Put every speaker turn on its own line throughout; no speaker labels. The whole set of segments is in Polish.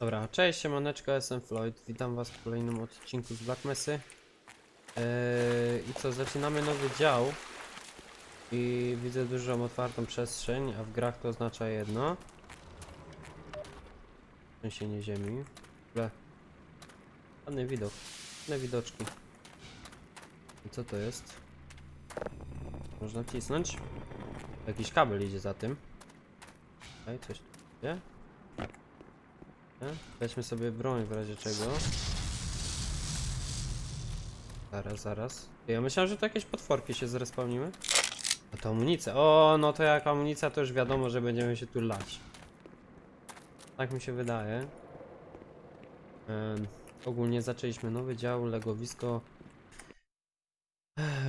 Dobra, cześć, siemaneczko, jestem Floyd, witam was w kolejnym odcinku z Black Messy. Eee, I co, zaczynamy nowy dział. I widzę dużą otwartą przestrzeń, a w grach to oznacza jedno. Trzęsienie ziemi. Ogóle Ładny widok, ładne widoczki. I co to jest? Można wcisnąć? Jakiś kabel idzie za tym. Okej, coś tu. Weźmy sobie broń w razie czego. Zaraz, zaraz. Ja myślałem, że to jakieś potworki się zrespawniły. A to amunicja. O, no to jak amunicja, to już wiadomo, że będziemy się tu lać. Tak mi się wydaje. Ogólnie zaczęliśmy nowy dział, legowisko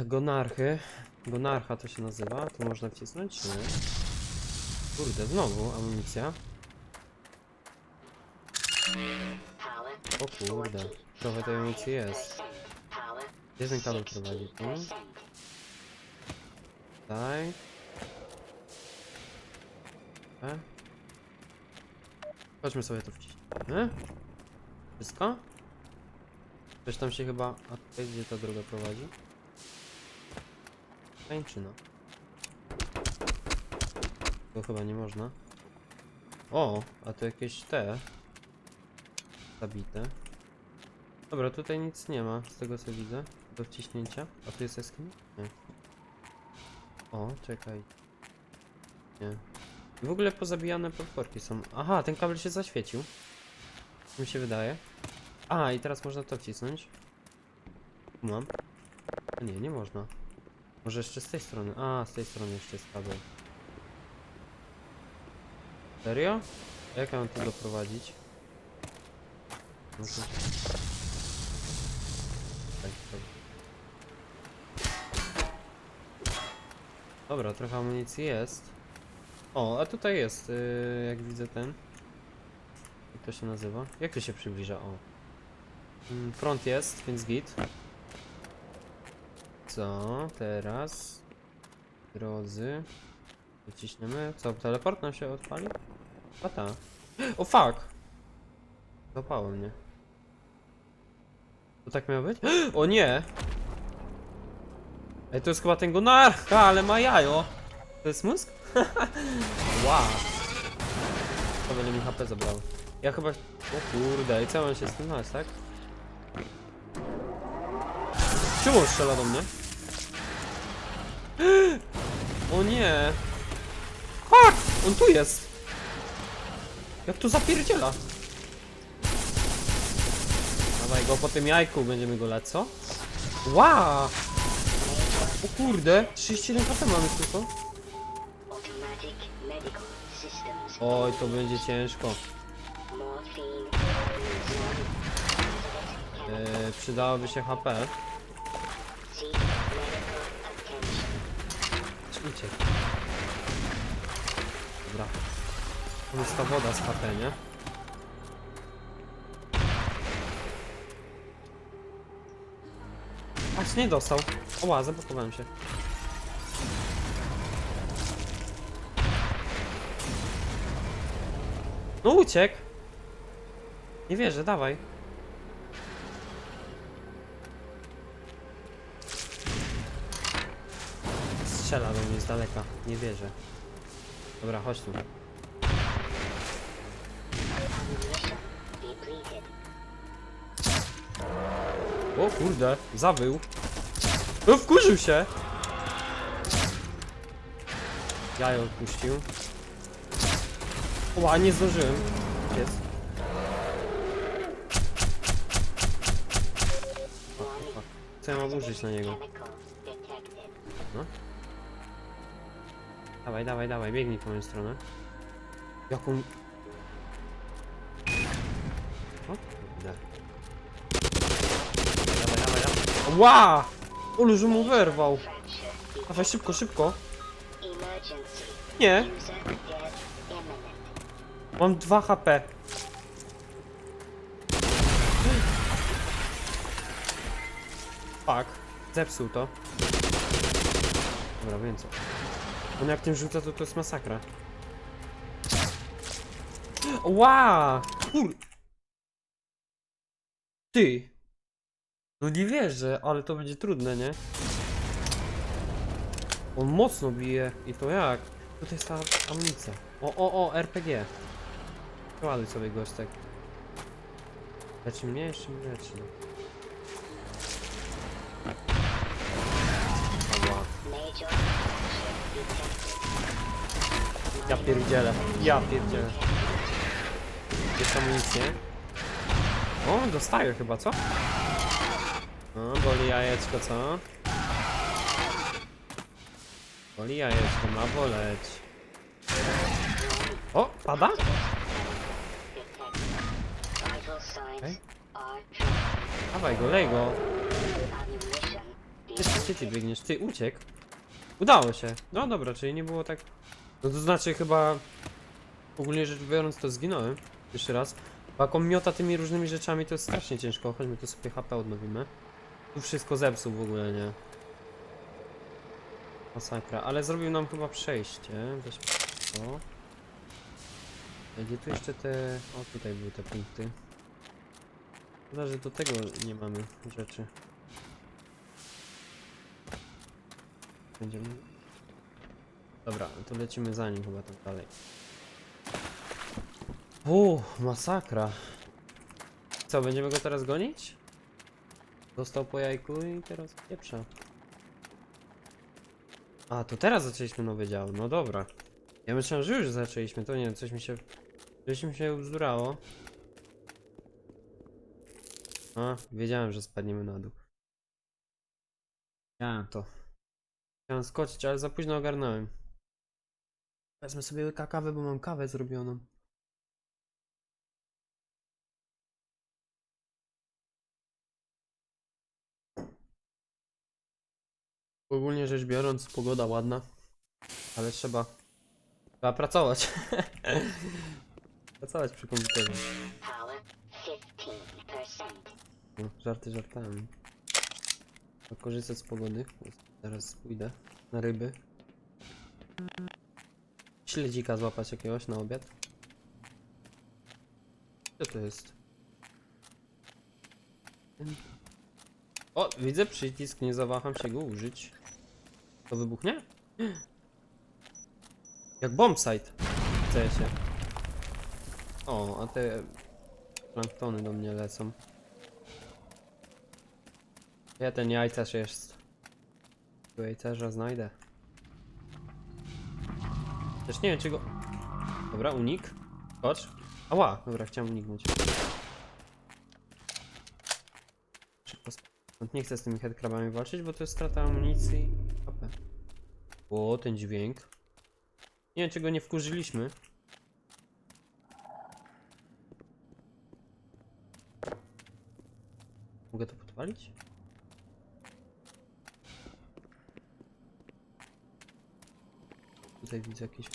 Gonarchy. Gonarcha to się nazywa. Tu można wcisnąć? Nie. Kurde, znowu amunicja. O kurde, trochę tej amunicji jest. Gdzie ten kabel prowadzi? Tu? Tutaj. E? Chodźmy sobie tu wciśniemy. Wszystko? Coś tam się chyba... A tutaj gdzie ta droga prowadzi? Tańczyna. To chyba nie można. O, a tu jakieś te zabite. Dobra, tutaj nic nie ma, z tego co widzę, do wciśnięcia. A tu jest jaskinia? Nie. O, czekaj. Nie. W ogóle pozabijane potworki są. Aha, ten kabel się zaświecił. Mi się wydaje. A, i teraz można to wcisnąć. Tu mam. A nie, nie można. Może jeszcze z tej strony. A, z tej strony jeszcze jest kabel. Serio? Jak ja mam to doprowadzić? Może... Tak, tak. Dobra, trochę amunicji jest. O, a tutaj jest, yy, jak widzę ten. Jak to się nazywa? Jak to się przybliża? O. Mm, Front jest, więc git. Co teraz? Drodzy. Wyciśniemy. Co, teleport nam się odpali? A ta. O fuck! Zapało mnie. To tak miało być? O nie! Ej, to jest chyba ten gonarcha, ale ma jajo. To jest mózg? wow. To będzie mi HP zabrało. Ja chyba... O kurde, i co mam się z tym tak? Czemu on strzela do mnie? O nie! Fuck! On tu jest! Jak tu zapierdziela? Go po tym jajku, będziemy go lać, co? Wow! O kurde, 31 HP mamy tylko. Oj, to będzie ciężko. Eee, przydałoby się HP. Uciekł. Dobra. Jest ta woda z HP, nie? Nie dostał. Oła, zablokowałem się. No uciekł. Nie wierzę, dawaj. Strzela do mnie z daleka, nie wierzę. Dobra, chodź tu. O kurde, zawył. No wkurzył się. Ja ją odpuścił. Ła, nie zdążyłem. Jest. Co ja mam użyć na niego?
Detected.
Dawaj, dawaj, dawaj, biegnij po moją stronę. Jaką... O kurde. Dawaj, dawaj, dawaj. Ła! Olu, że mu wyrwał. Dawaj, szybko, szybko. Nie, mam 2 HP. Fuck, zepsuł to. Dobra, wiem co. On jak tym rzuca, to to jest masakra. Ła! Kur... Ty! No nie wierzę, ale to będzie trudne, nie? On mocno bije. I to jak? Tutaj jest ta amunicja. O, o, o, RPG. Ładuj sobie gostek. Leczy mnie? Jeszcze mnie leczy. Ja pierdzielę. Ja pierdzielę. Jest amunicję. O, dostaję chyba, co? No, boli jajeczko, co? Boli jajeczko, ma boleć. O, pada? Okay. Dawaj go, lej go. Jeszcze gdzie ty biegniesz? Ty, uciekł. Udało się. No dobra, czyli nie było tak... No to znaczy chyba... Ogólnie rzecz biorąc to zginąłem. Jeszcze raz. Bo jak miota tymi różnymi rzeczami to jest strasznie ciężko. Chodźmy tu sobie HP odnowimy. Tu wszystko zepsuł w ogóle, nie? Masakra. Ale zrobił nam chyba przejście. Weźmy to. Gdzie tu jeszcze te... O, tutaj były te punkty. Szkoda, że do tego nie mamy rzeczy. Będziemy... Dobra, to lecimy za nim chyba tam dalej. Uuu, masakra. Co, będziemy go teraz gonić? Dostał po jajku i teraz pieprza. A, to teraz zaczęliśmy nowy dział, no dobra. Ja myślałem, że już zaczęliśmy, to nie, coś mi się... Coś mi się uzdurało. A, wiedziałem, że spadniemy na dół. Ja to. Chciałem skoczyć, ale za późno ogarnąłem. Wezmę sobie łyka kawy, bo mam kawę zrobioną. Ogólnie rzecz biorąc, pogoda ładna, ale trzeba, trzeba pracować. pracować przy komputerze.
power 15%.
No, żarty żartami. Korzystać z pogody. Zaraz pójdę na ryby. Śledzika złapać jakiegoś na obiad. Co to jest? O, widzę przycisk, nie zawaham się go użyć. To wybuchnie? Jak bombsite. Chce się. O, a te planktony do mnie lecą. Ja ten jajcarz jest. Tu jajcarza znajdę. Też nie wiem czy go... Dobra, unik. Skocz. Ała, dobra, chciałem uniknąć. Nie chcę z tymi headcrabami walczyć, bo to jest strata amunicji HP. O, ten dźwięk. Nie wiem, czy go nie wkurzyliśmy. Mogę to podpalić? Tutaj widzę jakieś...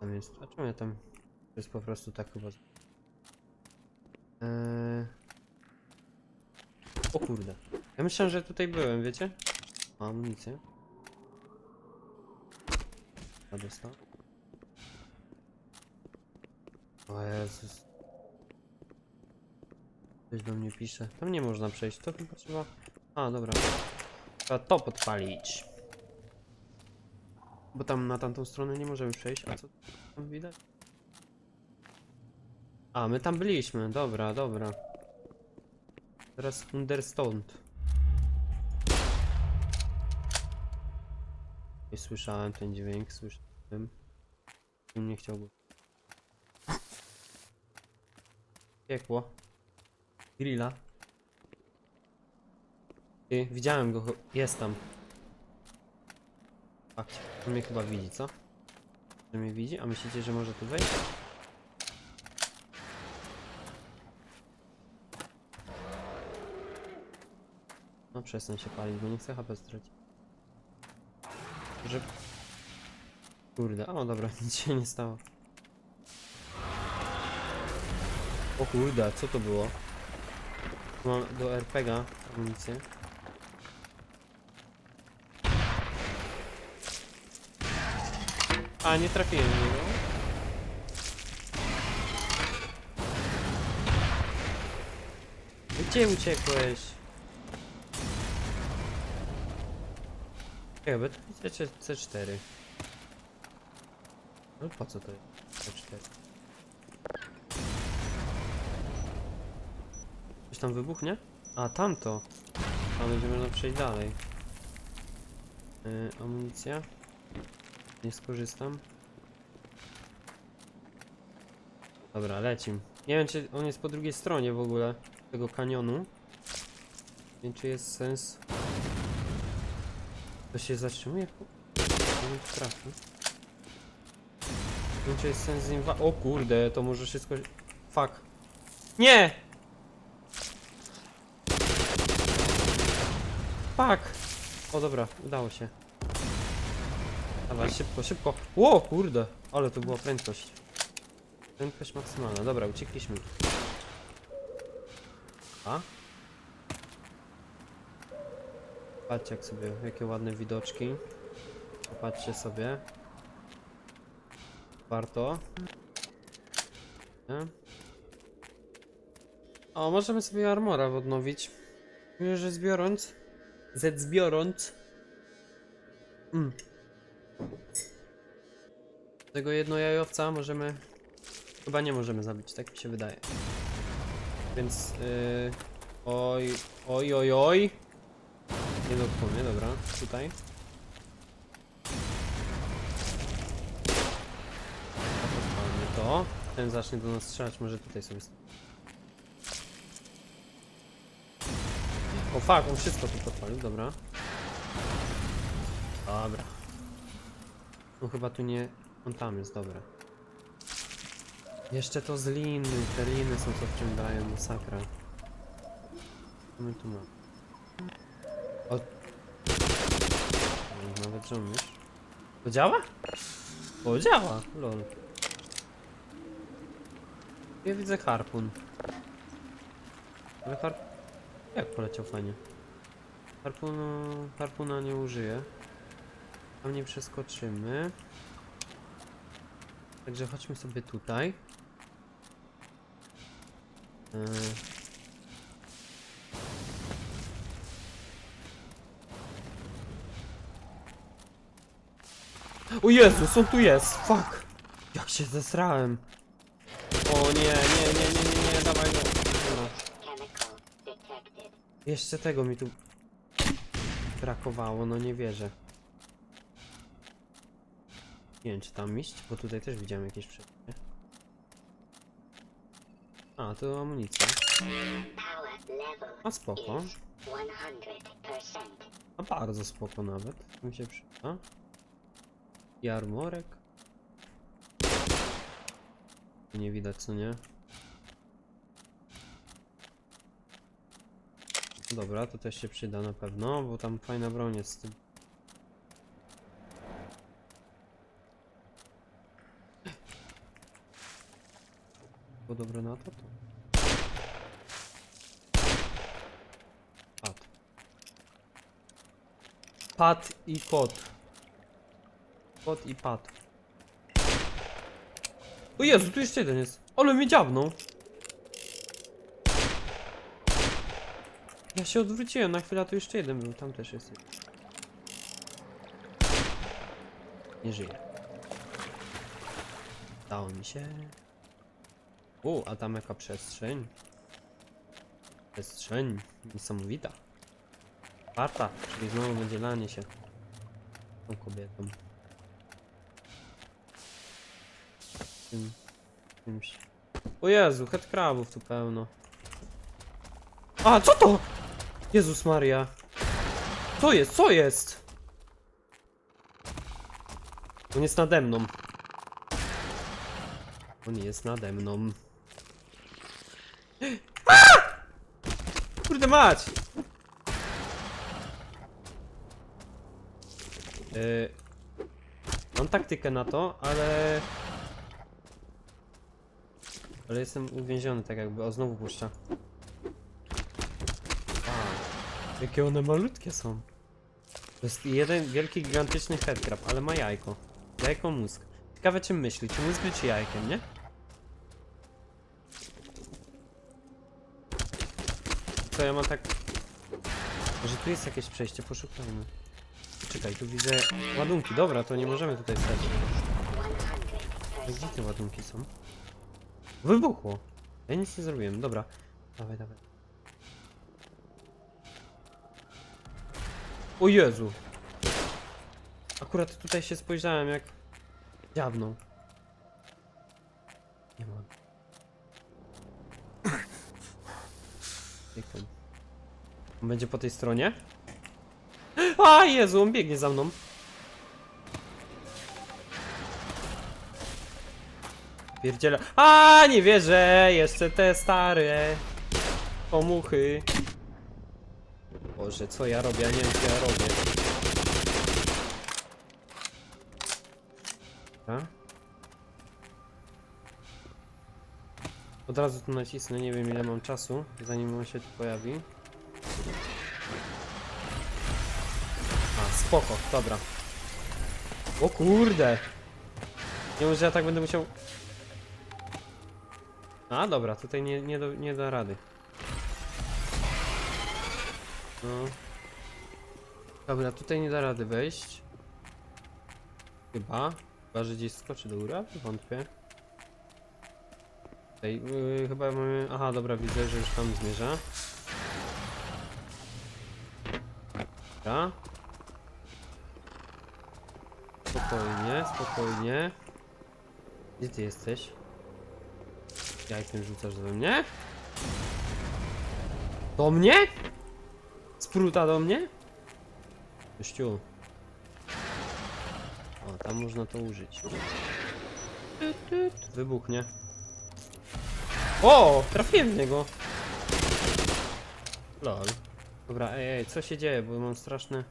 Tam jest... A czemu ja tam... To jest po prostu tak chyba... Eee... O kurde. Ja myślałem, że tutaj byłem, wiecie? Mam amunicję. A dostał? O Jezus. Ktoś do mnie pisze. Tam nie można przejść, to chyba trzeba... A, dobra. Trzeba to podpalić. Bo tam na tamtą stronę nie możemy przejść, a co tam widać? A, my tam byliśmy, dobra, dobra. Teraz understone. Nie słyszałem ten dźwięk, słyszałem. Nie chciałbym. Piekło. Grilla. Ty, widziałem go, jest tam. Fakcie, on mnie chyba widzi, co? Że mnie widzi? A myślicie, że może tu wejść? Przestań się palić, bo nie chcę HP stracić. Że... Kurde, o dobra, nic się nie stało. O kurde, co to było? Mam do RPGa amunicję. A, nie trafiłem w niego. Gdzie uciekłeś? Chyba to widzicie C4. No po co to jest C4? Coś tam wybuchnie? A, tamto. A, będzie można przejść dalej. Yy, amunicja. Nie skorzystam. Dobra, lecim. Nie wiem, czy on jest po drugiej stronie w ogóle tego kanionu. Nie wiem, czy jest sens. To się zatrzymuje? Nie trafi. Wiem, czy jest sens z nim O kurde, to może wszystko... Fuck. Nie! Fuck! O dobra, udało się. Dawaj, szybko, szybko. Ło, kurde, ale to była prędkość. Prędkość maksymalna. Dobra, uciekliśmy. A? Patrzcie jak sobie, jakie ładne widoczki. Popatrzcie sobie. Warto. Nie? O, możemy sobie armora odnowić. Mówię, że zbiorąc. Z zbiorąc. Mm. Tego jednojajowca możemy. Chyba nie możemy zabić, tak mi się wydaje. Więc. Yy, oj, oj, oj, oj. Nie dotknął mnie, dobra. Tutaj. Podpalmy to. Ten zacznie do nas strzelać, może tutaj sobie. O fuck, on wszystko tu podpalił, dobra. Dobra. No chyba tu nie... On tam jest, dobra. Jeszcze to z liny, te liny są co wciągają, masakra. Co my tu mamy? O... Nawet żołnierz. To działa? Działa! Lol. Ja widzę harpun. Ale harp... Jak poleciał fajnie? Harpunu... Harpuna nie użyję. Tam nie przeskoczymy. Także chodźmy sobie tutaj. Yy. O Jezus, on tu jest! Fuck! Jak się zesrałem! O nie, nie, nie, nie, nie, nie, dawaj go! Dobra. Jeszcze tego mi tu brakowało, no nie wierzę. Nie wiem, czy tam iść, bo tutaj też widziałem jakieś przejście. A, to amunicja. A spoko.
is 100%.
A bardzo spoko nawet. Mi się przyda. I armorek. Nie widać, co nie? Dobra, to też się przyda na pewno, bo tam fajna broń jest z tym. Było dobre na to? to. Pad. Pad i kot. Kot i pad. O Jezu, tu jeszcze jeden jest. Ale mnie dziabnął. Ja się odwróciłem, na chwilę tu jeszcze jeden był, tam też jest jeden. Nie żyje. Dało mi się. U, a tam jaka przestrzeń. Przestrzeń niesamowita. Warta, czyli znowu będzie lanie się tą kobietą. Tym, czymś. O Jezu, headcrabów tu pełno. A, co to? Jezus Maria. Co jest? Co jest? On jest nade mną. On jest nade mną. Kurde mać! Yy, mam taktykę na to, ale... Ale jestem uwięziony tak jakby. O, znowu puszcza. A, jakie one malutkie są. To jest jeden wielki, gigantyczny headcrab, ale ma jajko. Jajko mózg. Ciekawe czym myśli, czy mózgiem, czy jajkiem, nie? Co ja mam tak... Może tu jest jakieś przejście, poszukajmy. Czekaj, tu widzę ładunki. Dobra, to nie możemy tutaj stać.
100%.
Gdzie te ładunki są? Wybuchło. Ja nic nie zrobiłem, dobra. Dawaj, dawaj. O Jezu! Akurat tutaj się spojrzałem jak... Dziawną. Nie ma. Jak ten? On będzie po tej stronie? A Jezu, on biegnie za mną. Pierdziela. A nie wierzę! Jeszcze te stare pomuchy. Boże, co ja robię? Ja nie wiem, co ja robię. Dobra. Od razu tu nacisnę, nie wiem ile mam czasu, zanim on się tu pojawi. A, spoko, dobra. O kurde! Nie że ja tak będę musiał... A, dobra, tutaj nie, nie, do, nie da rady. No. Dobra, tutaj nie da rady wejść. Chyba. Chyba, że gdzieś skoczy do góry, wątpię. Tutaj, yy, chyba mamy... Aha, dobra, widzę, że już tam zmierza. Dobra. Spokojnie, spokojnie. Gdzie ty jesteś? Jajkiem rzucasz do mnie? Do mnie? Spruta do mnie? Gościu. O, tam można to użyć. Wybuchnie. O! Trafiłem w niego. Lol. Dobra, ej, ej, co się dzieje, bo mam straszne...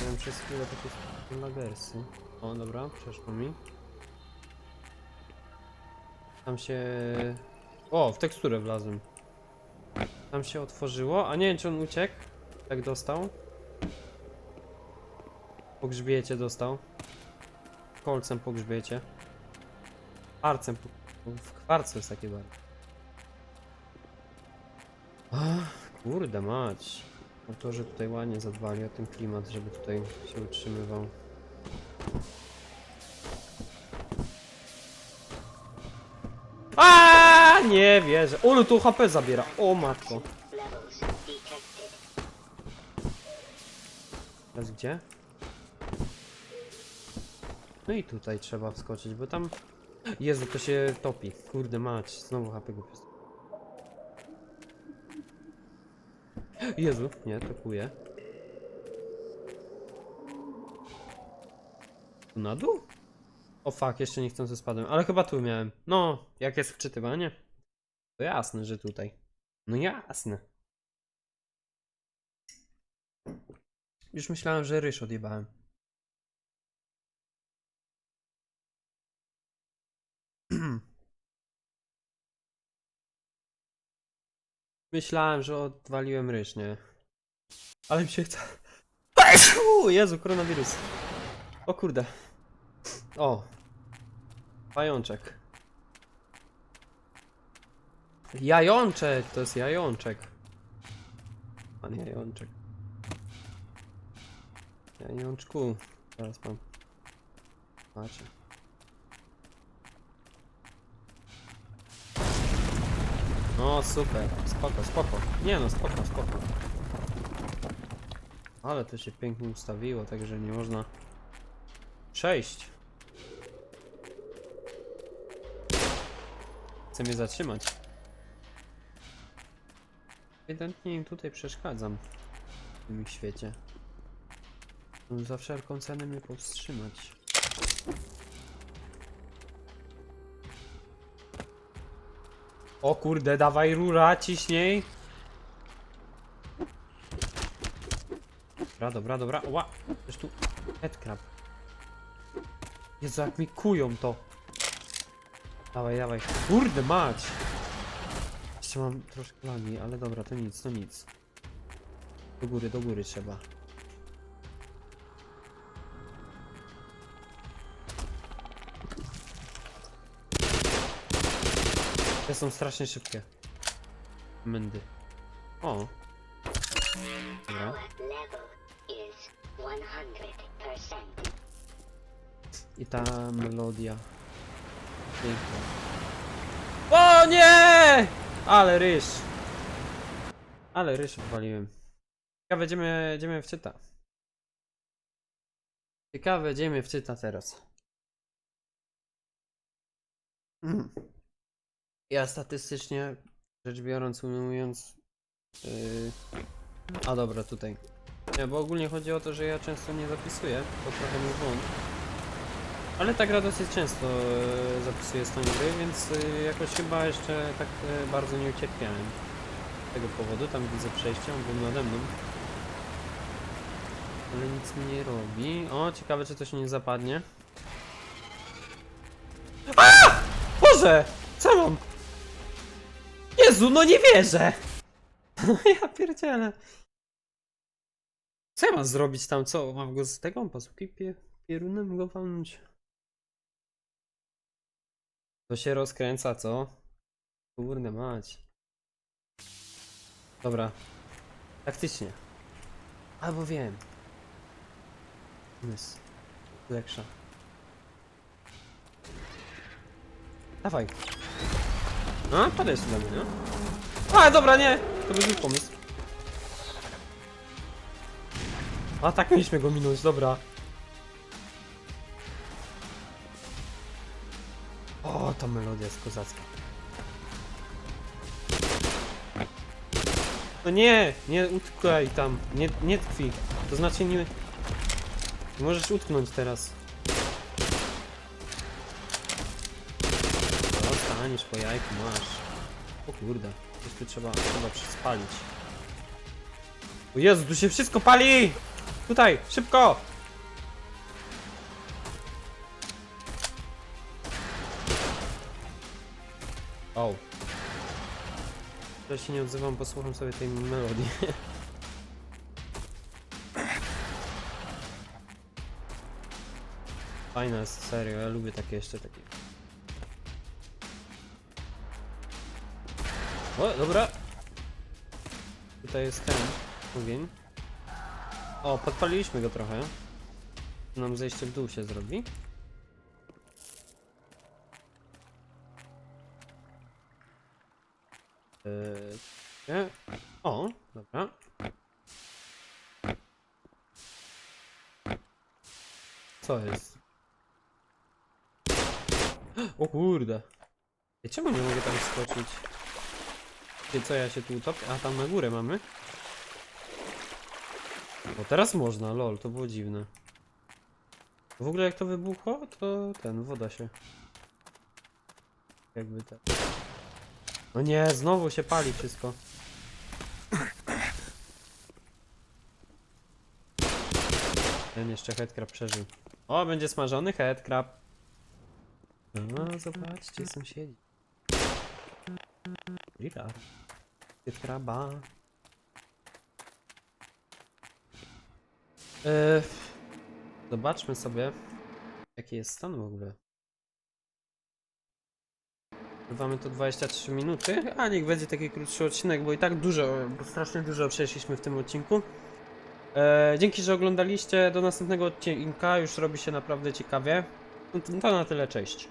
Miałem przez chwilę takie lagersy. O, dobra, przeszło mi. Tam się... O, w teksturę wlazłem. Tam się otworzyło, a nie wiem czy on uciekł. Jak dostał. Po grzbiecie dostał. Kolcem po grzbiecie. Arcem po... W kwarcu jest takie bardzo. Kurde mać. Autorzy tutaj ładnie zadbali o ten klimat, żeby tutaj się utrzymywał. Nie wierzę. Olu tu HP zabiera. O matko. Teraz gdzie? No i tutaj trzeba wskoczyć, bo tam... Jezu, to się topi. Kurde mać, znowu HP go Jezu, nie, topuje. Tu na dół? O fuck, jeszcze nie chcący spadłem, ale chyba tu miałem. No, jak jest wczytywanie? To jasne, że tutaj. No jasne. Już myślałem, że ryż odjebałem. Myślałem, że odwaliłem ryż, nie? Ale mi się chce... U, Jezu, koronawirus. O kurde. O. Pajączek. Jajączek! To jest jajączek. Pan jajączek. Jajączku. Teraz pan. Patrzę. No super, spoko, spoko. Nie no, spoko, spoko. Ale to się pięknie ustawiło, także nie można przejść. Chce mnie zatrzymać. Ewidentnie im tutaj przeszkadzam w tym świecie. No, Za wszelką cenę mnie powstrzymać. O kurde, dawaj rura, ciśniej. Dobra, dobra, dobra. Ła! Przecież tu headcrab. Jezu, jak mi kują to. Dawaj, dawaj. Kurde mać! Jeszcze mam troszkę lagi, ale dobra, to nic, to nic. Do góry, do góry trzeba. Te są strasznie szybkie. Mędy. O! Dobra. I ta melodia. Piękna. Ale ryż. Ale ryż odwaliłem. Ciekawe, idziemy, idziemy w czyta. Ciekawe, idziemy w czyta teraz. Mm. Ja statystycznie rzecz biorąc, ujmując. Yy... A dobra, tutaj. Nie, bo ogólnie chodzi o to, że ja często nie zapisuję. To trochę mój błąd. Ale ta gra dosyć często e, zapisuje stan gry, więc e, jakoś chyba jeszcze tak e, bardzo nie ucierpiałem. Z tego powodu, tam widzę przejście, on był nade mną. Ale nic nie robi. O, ciekawe czy to się nie zapadnie. A! Boże! Co mam? Jezu, no nie wierzę! Ja pierdzielę. Co ja mam zrobić tam? Co? Mam go z tego pasuki pie, pierunem go walnąć? To się rozkręca, co? Kurde mać. Dobra. Taktycznie. Albo wiem. Pomysł. Lepsza. Dawaj. A, padajesz dla mnie, no? A, dobra, nie! To był zły pomysł. A, tak mieliśmy go minąć, dobra. O, ta melodia jest kozacka. No nie, nie utkaj tam, nie, nie tkwi. To znaczy nie... Możesz utknąć teraz. Dostaniesz po jajku, masz. O kurde, coś tu trzeba, trzeba spalić. O Jezu, tu się wszystko pali! Tutaj, szybko! O. Ja się nie odzywam, posłucham sobie tej melodii. Fajna jest, serio, ja lubię takie jeszcze takie. O, dobra. Tutaj jest ten ogień. O, podpaliliśmy go trochę. Nam zejście w dół się zrobi. Nie. O, dobra. Co jest? O kurde. Ej, czemu nie mogę tam skoczyć? Wie co, ja się tu utopię? A, tam na górę mamy? O, teraz można, lol, to było dziwne. W ogóle jak to wybuchło, to ten, woda się... Jakby tak... No nie, znowu się pali wszystko. Ten jeszcze headcrab przeżył. O, będzie smażony headcrab. No, zobaczcie, sąsiedzi. Grilla. Headcraba. Eee, zobaczmy sobie, jaki jest stan w ogóle. Trwamy to 23 minuty, a niech będzie taki krótszy odcinek, bo i tak dużo, bo strasznie dużo przeszliśmy w tym odcinku. E, dzięki, że oglądaliście. Do następnego odcinka już robi się naprawdę ciekawie. No To na tyle, cześć.